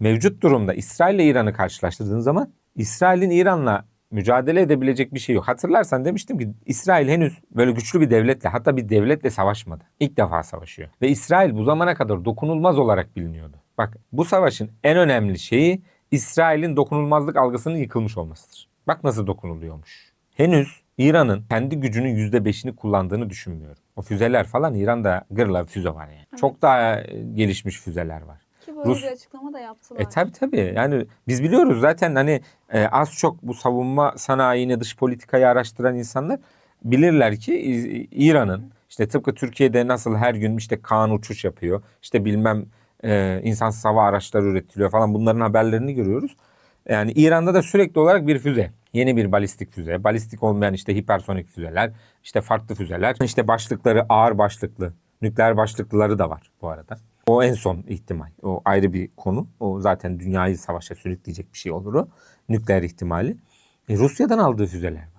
Mevcut durumda İsrail ile İran'ı karşılaştırdığın zaman İsrail'in İran'la mücadele edebilecek bir şey yok. Hatırlarsan demiştim ki İsrail henüz böyle güçlü bir devletle hatta bir devletle savaşmadı. İlk defa savaşıyor. Ve İsrail bu zamana kadar dokunulmaz olarak biliniyordu. Bak bu savaşın en önemli şeyi İsrail'in dokunulmazlık algısının yıkılmış olmasıdır. Bak nasıl dokunuluyormuş. Henüz İran'ın kendi gücünün %5'ini kullandığını düşünmüyorum. O füzeler falan İran'da gırla füze var yani. Çok daha e, gelişmiş füzeler var. Ki böyle Rus- bir açıklama da yaptılar. E tabi tabi yani biz biliyoruz zaten hani e, az çok bu savunma sanayini dış politikayı araştıran insanlar bilirler ki İran'ın işte tıpkı Türkiye'de nasıl her gün işte Kaan uçuş yapıyor işte bilmem e, insansız hava araçları üretiliyor falan bunların haberlerini görüyoruz. Yani İran'da da sürekli olarak bir füze. Yeni bir balistik füze, balistik olmayan işte hipersonik füzeler, işte farklı füzeler, işte başlıkları ağır başlıklı, nükleer başlıklıları da var bu arada. O en son ihtimal. O ayrı bir konu. O zaten dünyayı savaşa sürükleyecek bir şey olur o. Nükleer ihtimali. E, Rusya'dan aldığı füzeler